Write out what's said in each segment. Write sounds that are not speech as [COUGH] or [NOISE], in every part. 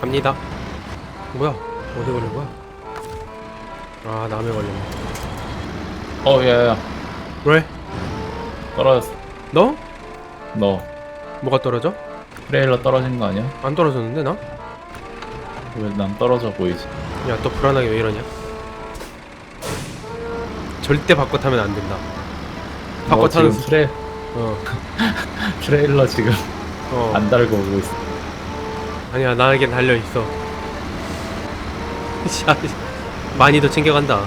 갑니다. 뭐야? 어디 걸린 거야? 아, 남에 걸렸네. 어, 야, 야, 왜? 떨어졌어. 너? 너 뭐가 떨어져? 트레일러 떨어진 거 아니야? 안 떨어졌는데 나? 왜 난 떨어져 보이지? 야, 또 불안하게 왜 이러냐? 절대 바꿔 타면 안 된다. 바꿔 너 타는 지금 수... 트레 어, [LAUGHS] 트레일러 지금 어. 안 달고 오고 있어. 아니야, 나에겐 달려 있어. 샤, 많이도 챙겨간다.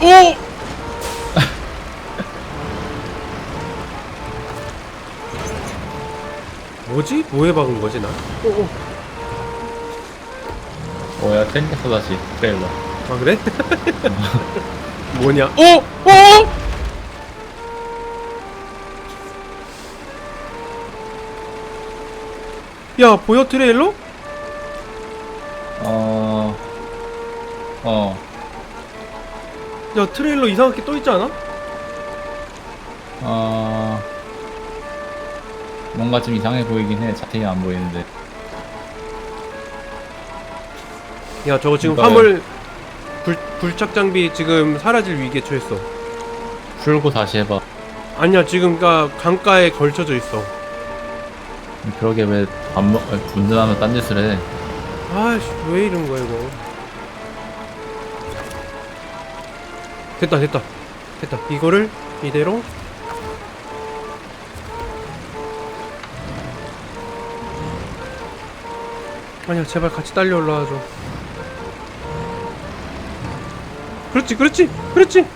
오! [LAUGHS] 뭐지? 뭐에 박은 거지 나? 오, 오. 어, 야, 땡겼어 다시 트레일러. 아 그래? [LAUGHS] 뭐냐? 오! 오! 야 보여 트레일러? 어, 어, 야 트레일러 이상하게 떠 있지 않아? 어, 뭔가 좀 이상해 보이긴 해. 자세히 안 보이는데. 야 저거 지금 이거요. 화물 불, 불착 장비 지금 사라질 위기에 처했어 풀고 다시 해봐. 아니야 지금 가 강가에 걸쳐져 있어 그러게 왜밥 먹, 운전하면 딴 짓을 해. 아씨 왜 이런 거야 이거? 됐다 됐다. 됐다. 이거를 이대로. 아니야 제발 같이 딸려 올라와줘. 그렇지 그렇지 그렇지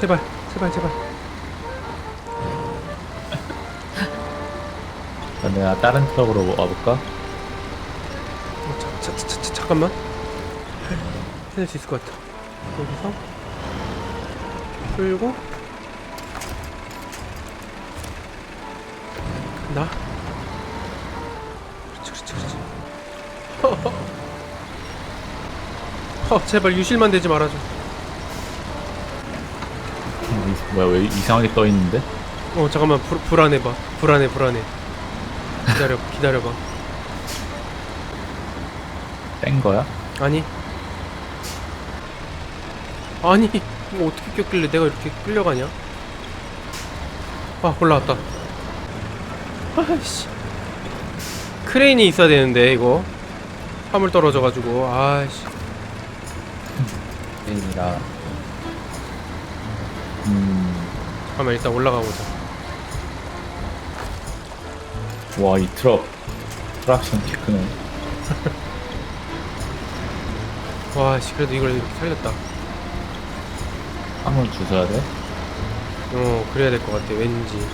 제발 제발 제발. 그럼 내가 다른 트럭으로 와볼까? 어, 자, 자, 자, 자, 잠깐만. 해낼 수 있을 것 같아. 여기서. 끌고. 나 그렇지 그렇지 그렇지. 허, 제발 유실만 되지 말아줘 음, 이- 뭐야 왜 이상하게 떠 있는데? 어 잠깐만 불, 불안해봐. 불안해 불안해. 기다려 [LAUGHS] 기다려봐. 뗀 거야? 아니. 아니 뭐 어떻게 꼈길래 내가 이렇게 끌려가냐? 아 올라왔다. 아이씨. 크레인이 있어야 되는데 이거. 화물 떨어져가지고. 아이씨. 뗀이라. 음, 잠깐만 일단 올라가 보자 와 이 트럭 트락션 키 크네. [LAUGHS] 와씨 그래도 이걸 이렇게 살렸다 한번 주셔야 돼? 어 그래야 될 것 같아 왠지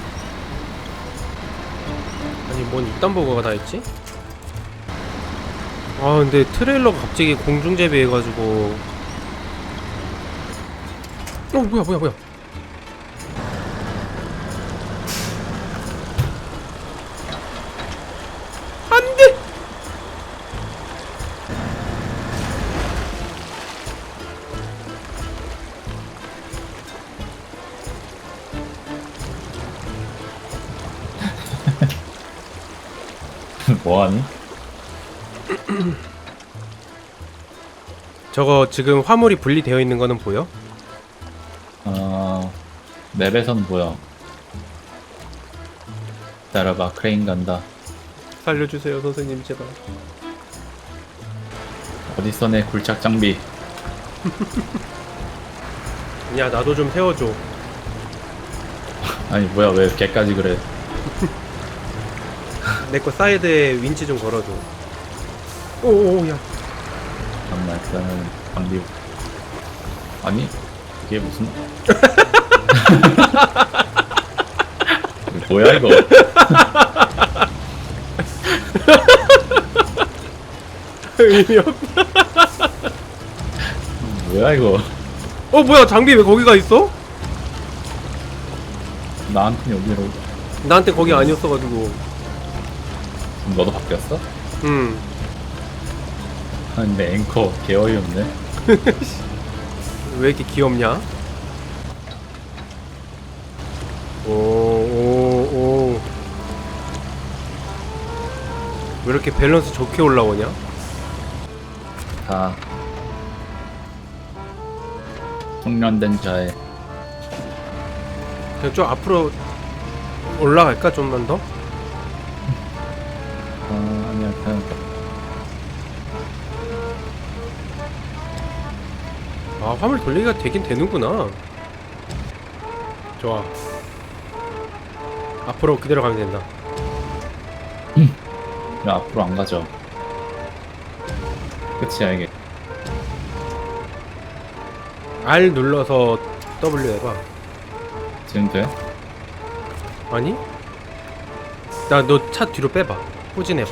아니 뭔 이딴 버거가 다 있지? 아 근데 트레일러가 갑자기 공중제비해가지고 어 뭐야 뭐야 뭐야 뭐하니? 저거 지금 화물이 분리되어 있는 거는 보여? 어 맵에선 보여. 기다려봐 크레인 간다. 살려주세요 선생님 제발 어딨어 내 굴착 장비? 야 나도 좀 세워줘 아니 뭐야 왜 걔까지 그래? [LAUGHS] 내 거 사이드에 윈치 좀 걸어줘 오오야 잠깐만 일단은 장비. 아니 이게 무슨? [LAUGHS] 뭐야 이거? 의미 없 [LAUGHS] 뭐야 이거? 어 뭐야 장비 왜 거기가 있어? 나한테 여기로 나한테 거기 아니었어가지고 너도 바뀌었어? 음아 근데 앵커 개 어이없네 [LAUGHS] 왜 이렇게 귀엽냐? 오 오 오 왜 이렇게 밸런스 좋게 올라오냐? 다 숙련된 자의 그냥 좀 앞으로 올라갈까 좀만 더? 아 화물 돌리기가 되긴 되는구나. 좋아. 앞으로 그대로 가면 된다. 왜 앞으로 안 가죠. 끝이야 이게 R 눌러서 W 해봐. 지금 돼? 아니? 나 너 차 뒤로 빼봐. 후진해봐.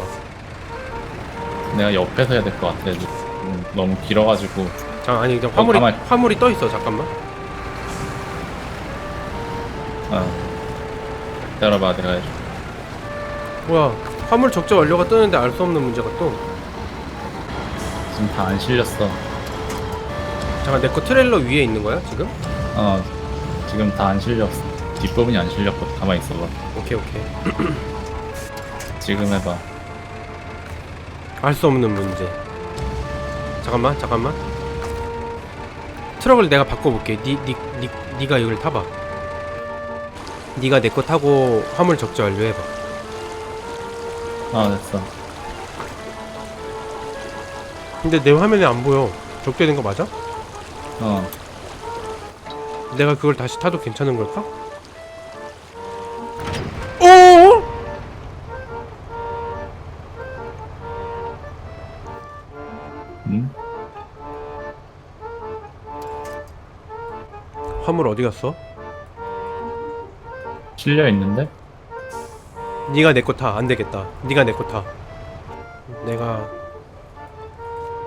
내가 옆에서 해야 될 것 같아. 음, 너무 길어가지고 자 아니 그냥 화물이 가만히. 화물이 떠 있어 잠깐만. 어. 기다려봐 내가 해줘. 뭐야 화물 적재 완료가 뜨는데 알 수 없는 문제가 또. 지금 다 안 실렸어. 잠깐 내 거 트레일러 위에 있는 거야 지금? 어 지금 다 안 실렸어. 뒷부분이 안 실렸거든 가만히 있어봐. 오케이 오케이. [CLEARS THROAT] 지금 해봐. 알 수 없는 문제. 잠깐만 잠깐만 트럭을 내가 바꿔볼게. 니, 니, 니, 니가 이걸 타봐. 니가 내 거 타고 화물 적재 완료해봐. 아 됐어. 근데 내 화면에 안 보여. 적재된 거 맞아? 어. 내가 그걸 다시 타도 괜찮은 걸까? 화물 어디 갔어? 실려 있는데? 네가 내 거 타. 안 되겠다. 네가 내 거 타. 내가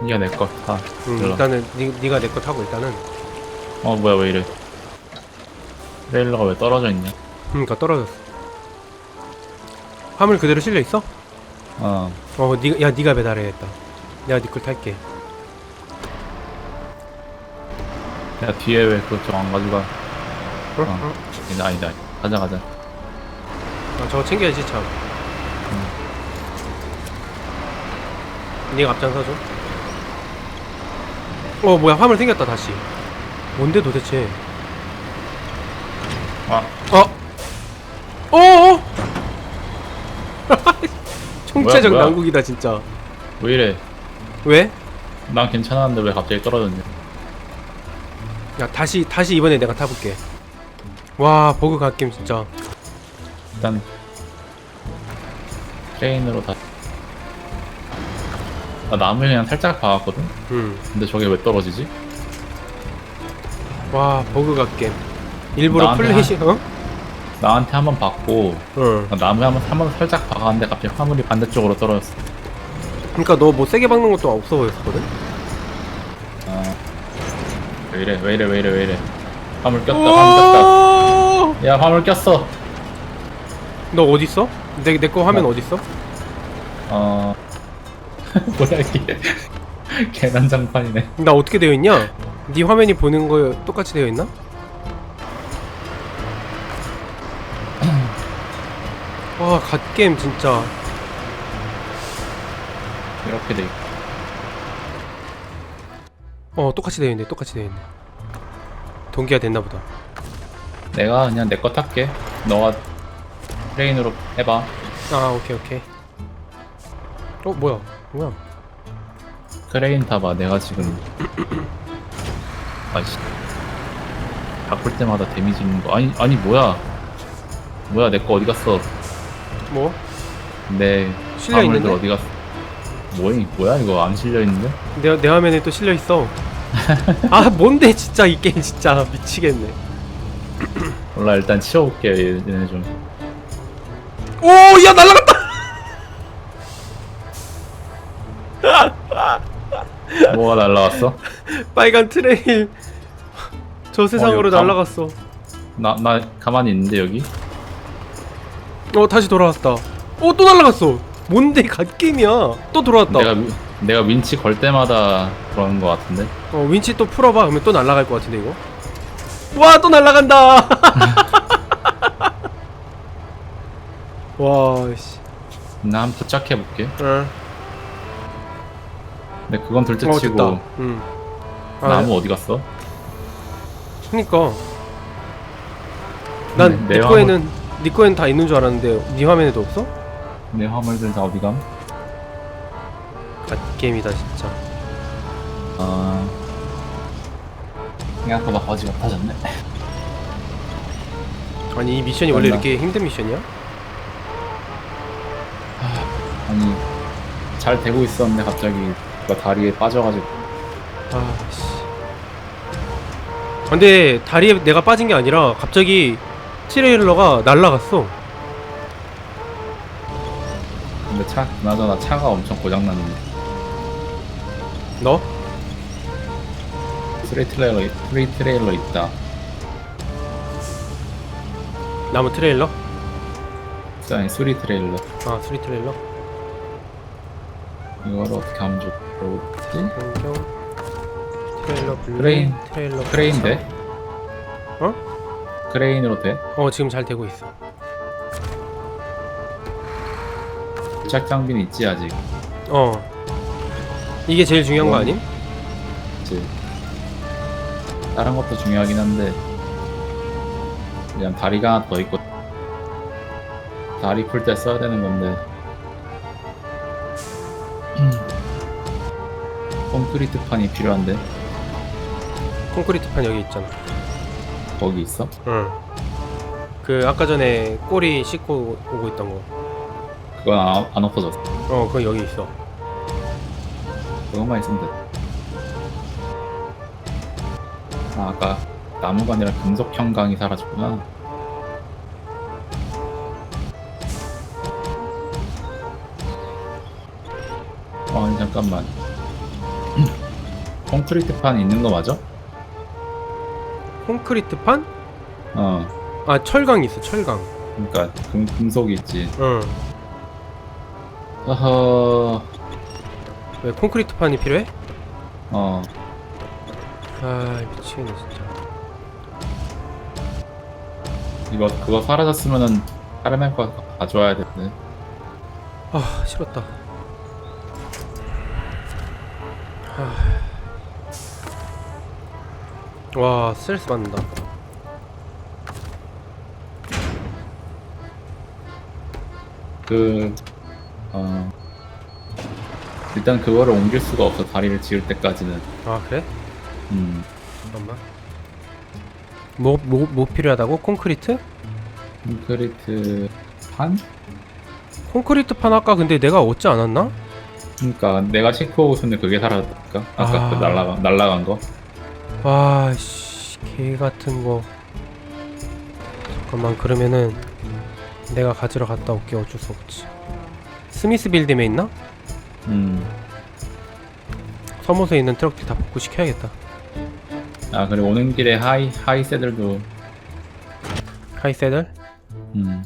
니가 내 거 다. 음, 일로. 일단은 네, 네가 내 거 타고 일단은 어 뭐야 왜 이래? 트레일러가 왜 떨어져 있냐? 그러니까 떨어졌어. 화물 그대로 실려 있어? 어 어, 네가 야 네가 배달해야겠다. 내가 네걸 탈게. 야 뒤에 왜 그거 좀안 가져가? 어? 어. 어? 아니다 아니다 가자 가자 아, 저거 챙겨야지 참. 네가 앞장서줘. 어 뭐야 화물 생겼다 다시. 뭔데 도대체? 아 어? [LAUGHS] 어어? 총체적 뭐야, 뭐야? 난국이다 진짜. 왜 이래? 왜? 난 괜찮았는데 왜 갑자기 떨어졌냐? 야 다시 다시 이번에 내가 타볼게. 와 버그 갓겜 진짜. 일단 트레인으로 다. 나 나무 그냥 살짝 박았거든. 음. 근데 저게 왜 떨어지지? 와 버그 갓겜. 일부러 나한테 플래시 어? 나한테 한 번 박고 응. 나무에 한번 한번 살짝 박았는데 갑자기 화물이 반대쪽으로 떨어졌어. 그러니까 너 뭐 세게 박는 것도 없어 보였거든. 아. 왜 이래 왜 이래 왜 이래 왜 이래? 화물 꼈다 화물 꼈다. 오! 야 화물 꼈어. 너 어디 있어? 내 내 거 화면 나- 어디 있어? 어 [LAUGHS] 뭐야 이게 [LAUGHS] 계란장판이네. 나 어떻게 되어 있냐? 네 화면이 보는 거 똑같이 되어 있나? [CLEARS THROAT] 와 갓겜 진짜. 이렇게 돼. 있고. 어 똑같이 되어 있네. 똑같이 되어 있네. 동기화 됐나 보다. 내가 그냥 내 거 탈게. 너가 트레인으로 해봐. 아 오케이 오케이. 어 뭐야 뭐야? 크레인 타봐. 내가 지금 아씨 바꿀 때마다 데미지 있는 거. 아니 아니 뭐야? 뭐야 내 거 어디 갔어? 뭐? 내 실려 화물들 있는데? 어디 갔어? 뭐이 뭐야 이거 안 실려 있는데? 내, 내 화면에 또 실려 있어. 아 뭔데 진짜 이 게임 진짜 미치겠네. 몰라 일단 치워볼게 얘- 얘네 좀. 오야 날라갔다. 뭐가 날라왔어? 빨간 트레일 저 세상으로 어, 이거 감- 날라갔어. 나 나 가만히 있는데 여기? 어 다시 돌아왔다. 어 또 날라갔어. 뭔데 갓 게임이야. 또 돌아왔다. 내가 위- 내가 윈치 걸 때마다 그러는 거 같은데? 어 윈치 또 풀어봐. 그러면 또 날라갈 것 같은데 이거. 와 또 날라간다. [LAUGHS] 와씨 나 한번 도착해 볼게 응. 근데 그건 어 둘째치고 됐다 응 아, 나무 어디 갔어? 그니까 난내네 거에는 네 거에는 다 있는 줄 알았는데 네 화면에도 없어? 내 화물들 다 어디 감? 갓게임이다 진짜. 아 생각보다 거지 같아졌네. 아니 이 미션이 원래 맞나? 이렇게 힘든 미션이야? 아니 잘 되고 있었는데 갑자기 누가 다리에 빠져가지고. 아씨. 근데 다리에 내가 빠진 게 아니라 갑자기 트레일러가 날라갔어. 근데 차 그나저나 차가 엄청 고장났는데 너? 스트레이 트레일러 스트레이 트레일러 있다 나무 트레일러? 아니 수리 트레일러 아 수리 트레일러? 이거를 어떻게 하면 좋지? 안경 트레일러 블루 크레인. 트레일러 크레인 돼? 어? 크레인으로 돼? 어 지금 잘 되고 있어 도착 장비는 있지 아직 어 이게 제일 중요한 거 어. 아님? 그치. 다른 것도 중요하긴 한데. 그냥 다리가 하나 더 있고. 다리 풀 때 써야 되는 건데. 콘크리트 판이 필요한데. 콘크리트판 여기 있잖아. 거기 있어? 응 그 아까 전에 꼬리 씻고 오고 있던 거. 그건 안, 안 없어졌어. 어, 그거 여기 있어. 그것만 있으면 돼 아, 아까 나무가 아니라 금속 형광이 사라졌구나 어, 아니 잠깐만 콘크리트판 있는 거 맞아? 콘크리트판? 어 아, 철강 있어, 철강. 그러니까 금, 금속이 있지 응. 어허 왜 콘크리트판이 필요해? 어 아, 미치겠네, 진짜. 이거 그거 사라졌으면은 다른 멤버 가져와야 되는데 아, 싫었다. 아. 와, 스트레스 받는다. 그, 어, 일단 그거를 옮길 수가 없어, 다리를 지을 때까지는. 아, 그래? 음, 잠깐만. 뭐, 뭐, 뭐 필요하다고? 콘크리트? 콘크리트 판? 콘크리트 판 아까 근데 내가 얻지 않았나? 그니까 내가 싣고 오고 있는데 그게 사라졌다니까? 아까 아. 그 날라간, 날라간 거? 와, 씨, 개 같은 거. 잠깐만, 그러면은 내가 가지러 갔다 올게. 어쩔 수 없지. 스미스 빌딩에 있나? 음. 서모스에 있는 트럭들 다 복구 시켜야겠다. 아, 그리고 오는 길에 하이, 하이세들도, 하이세들? 음.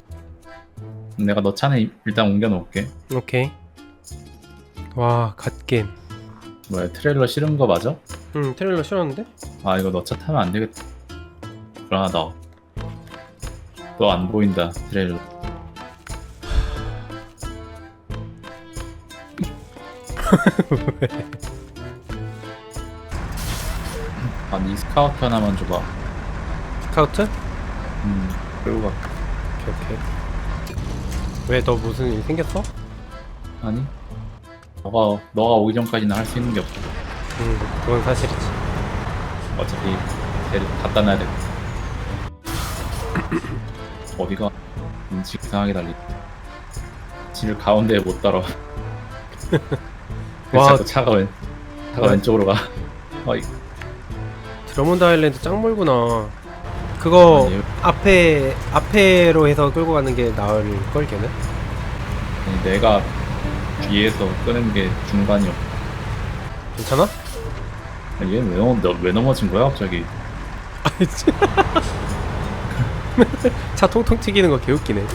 내가 너 차는 일단 옮겨 놓을게. 오케이. 와, 갓겜. 뭐야, 트레일러 실은 거 맞아? 응, 트레일러 실었는데? 아, 이거 너 차 타면 안 되겠다. 불안하다. 너 안 보인다, 트레일러. 아니 스카우트 하나만 줘봐. 스카우트? 음, 끌고 가. 오케이, 오케이. 왜, 너 무슨 일 생겼어? 아니? 너가 너가 오기 전까지는 할 수 있는 게 없어. 응, 그건 사실이지. 어차피 걔를 갖다 놔야 돼. 어디가 인지 이상하게 달리. 길 가운데에 못 따라. [LAUGHS] 와. 자꾸 차가 왼 차가 와. 왼쪽으로 가. 어이, 드러몬드 아일랜드 짱 멀구나. 그거 아니, 앞에 앞에로 해서 끌고 가는 게 나을 걸 걔는? 아니, 내가 뒤에서 끄는 게 중간이었. 괜찮아? 아니, 얘는 왜, 넘, 너- 왜 넘어진 거야 갑자기? [LAUGHS] 차 통통 튀기는 거 개웃기네.